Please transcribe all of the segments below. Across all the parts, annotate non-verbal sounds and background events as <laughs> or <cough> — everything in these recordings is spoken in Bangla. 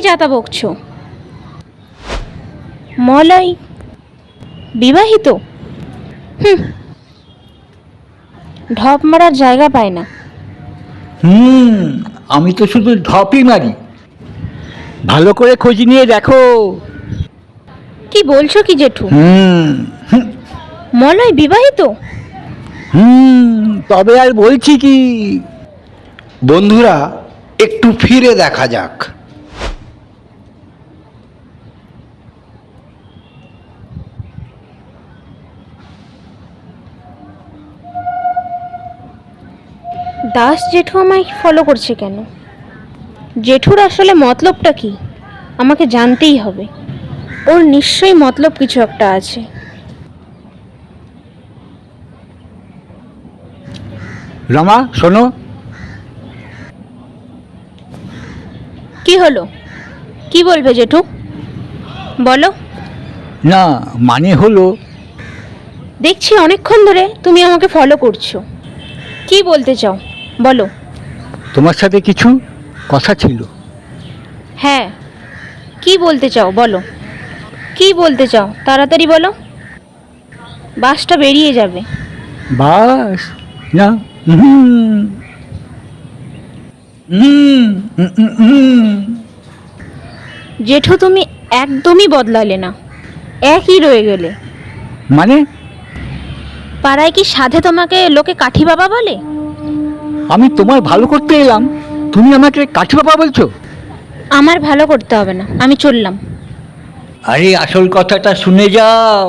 যাতা বকছো? মলয় বিবাহিত? হুম ঢপ মারার জায়গা পায় না। হুম আমি তো শুধু ঢপই মারি। ভালো করে খোঁজ নিয়ে দেখো। কি বলছো কি জেঠু? হুম হুম, মলয় বিবাহিত? হুম তবে আর বলছি কি? বন্ধুরা একটু ফিরে দেখা যাক। দাস জেঠু আমায় ফলো করছে কেন? জেঠুর আসলে মতলবটা কি? আমাকে জানতেই হবে। ওর নিশ্চয়ই মতলব কিছু একটা আছে। রমা শোনো। কি হলো? কি বলবে জেঠু? বলো। না মানে হলো। দেখছি অনেকক্ষণ ধরে তুমি আমাকে ফলো করছ। কি বলতে চাও? বলো। তোমার সাথে কিছু কথা ছিল? হ্যাঁ। কি বলতে চাও বলো। কি বলতে চাও তাড়াতাড়ি বলো। বাসটা বেরিয়ে যাবে। বাস? না। হুম। জেঠু তুমি একদমই বদলালে না। একই রয়ে গেলে। মানে? পাড়ায় কি সাধে তোমাকে লোকে কাঠি বাবা বলে? আমি তোমার ভালো করতে এলাম। তুমি আমাকে কাঠি বাবা বলছো? আমার ভালো করতে হবে না আমি চললাম। আরে আসল কথাটা শুনে যাও।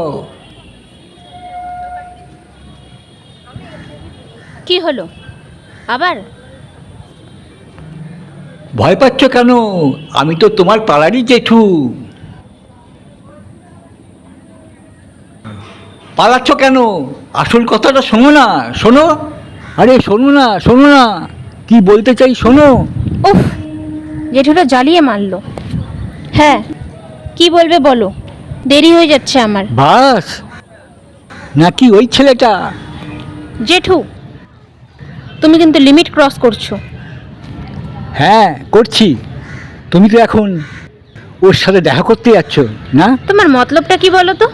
কি হলো? আবার? ভয় পাচ্ছ কেন? আমি তো তোমার পাড়ারই জেঠু। পালাচ্ছ কেন? আসল কথাটা শোনো না শোনো। আরে শোনো না শোনো না। কি বলতে চাই শোনো? উফ জেঠুটা জ্বালিয়ে মারলো। হ্যাঁ কি বলবে বলো? দেরি হয়ে যাচ্ছে আমার। বাস। নাকি ওই ছেলেটা? জেঠু তুমি কিন্তু লিমিট ক্রস করছ। হ্যাঁ করছি। তুমি তো এখন ওর সাথে দেখা করতে যাচ্ছ না? তোমার মতলবটা কি বলো তো?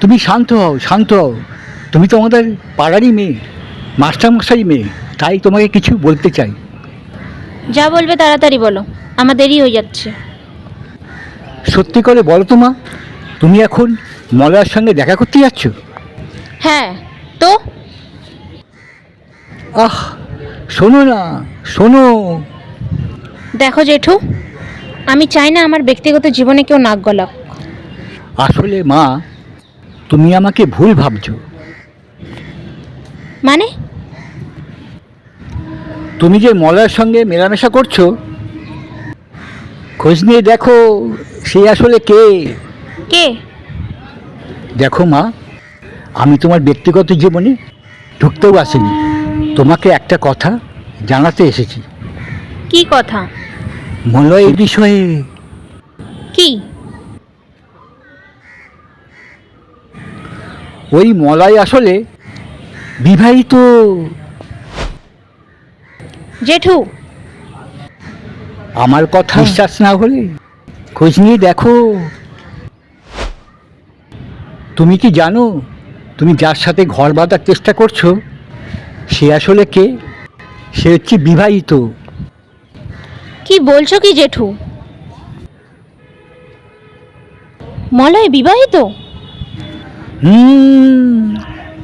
তুমি শান্ত হও শান্ত হও। তুমি তো আমাদের পাড়ারই মেয়ে। মাস্টারমশাই মেয়ে তাই তোমাকে কিছু বলতে চাই। যা বলবে তাড়াতাড়ি বলো আমার দেরি হয়ে যাচ্ছে। সত্যি করে বলো তো মা তুমি এখন মলয়ার সঙ্গে দেখা করতে যাচ্ছ? হ্যাঁ তো? আহ শোনো না শোনো। দেখো জেঠু আমি চাই না আমার ব্যক্তিগত জীবনে কেউ নাক গলাক। আসলে মা তুমি আমাকে ভুল ভাবছ। মানে? তুমি যে মলয়ার সঙ্গে মেলামেশা করছ খোঁজ নিয়ে দেখো সে আসলে কে। কে? দেখো মা আমি তোমার ব্যক্তিগত জীবনে ঢুকতেও আসিনি। তোমাকে একটা কথা জানাতে এসেছি। কি কথা? মলয় এই বিষয়ে। কি? ওই মলয় আসলে বিবাহিত। জেঠু। আমার কথা বিশ্বাস না হলে খোঁজ নিয়ে দেখো। তুমি কি জানো তুমি যার সাথে ঘর বাঁধার চেষ্টা করছ সে আসলে কে? সে হচ্ছে বিবাহিত। কি বলছো কি জেঠু? মলয় বিবাহিত? হুম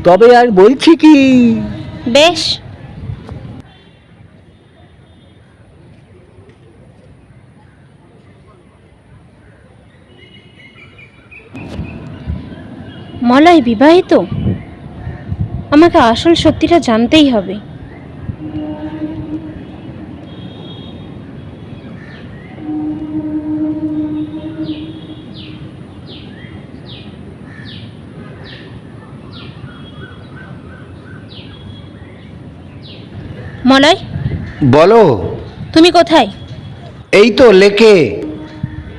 তবে আর বলছি কি? বেশ। মলয় বিবাহিত? আমাকে আসল সত্যিটা জানতেই হবে। মলয়? বলো। তুমি কোথায়? এই তো লেকে।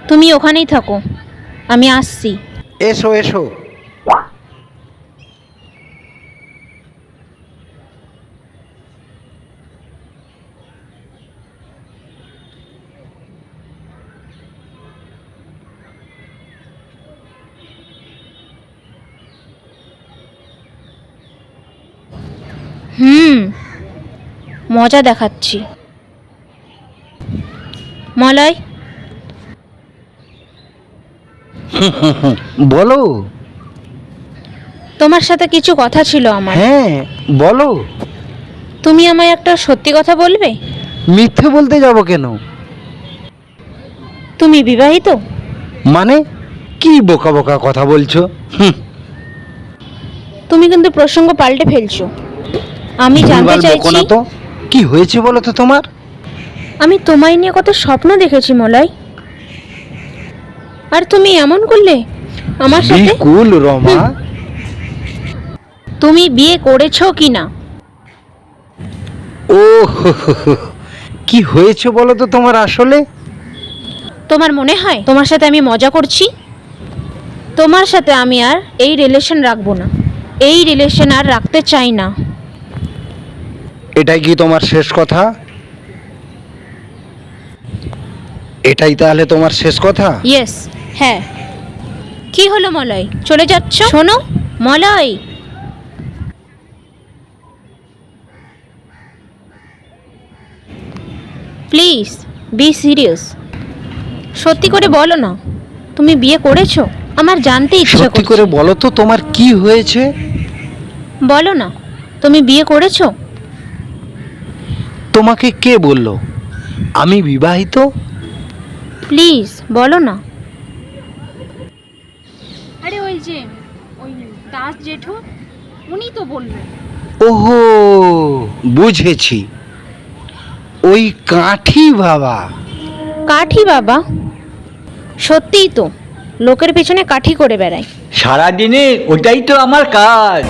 তুমি ওখানেই থাকো। আমি আসছি। এসো এসো। হুম। মজা দেখাচ্ছি। মলয়। <laughs> বলো। তোমার সাথে কিছু কথা ছিল আমার। হ্যাঁ বলো। তুমি আমায় একটা সত্যি কথা বলবে? মিথ্যে বলতে যাব কেন? তুমি বিবাহিত? মানে কি বোকা বোকা কথা বলছো? তুমি কিন্তু প্রসঙ্গ পাল্টে ফেলছো। আমি জানতে চাইছি কি হয়েছে বলো তো তোমার? আমি তোমায় নিয়ে কত স্বপ্ন দেখেছি মলাই আর তুমি এমন করলে আমার সাথে? বিকুল রমা। তুমি বিয়ে করেছ কি না ও। কি হয়েছে বলো তো তোমার আসলে? তোমার মনে হয় তোমার সাথে আমি মজা করছি? তোমার সাথে আমি আর এই রিলেশন রাখব না। এই রিলেশন আর রাখতে চাই না। এটাই কি তোমার শেষ কথা? এটাই তাহলে তোমার শেষ কথা? ইয়েস হ্যাঁ। কি হলো মলয়? চলে যাচ্ছ? শোনো মলয়! প্লিজ বি সিরিয়াস সত্যি করে বলো না তুমি বিয়ে করেছ? আমার জানতে ইচ্ছে সত্যি করে বলো তো তোমার কি হয়েছে? বলো না তুমি বিয়ে করেছ? তোমাকে কে বলল? আমি বিবাহিত? প্লিজ বলো না। আরে ওই যে ওই দাস জেঠু উনি তো বললেন ওহো বুঝেছি। ওই কাঠি বাবা। কাঠি বাবা? সত্যিই তো লোকের পেছনে কাঠি করে বেড়ায়। সারাদিনে ওটাই তো আমার কাজ।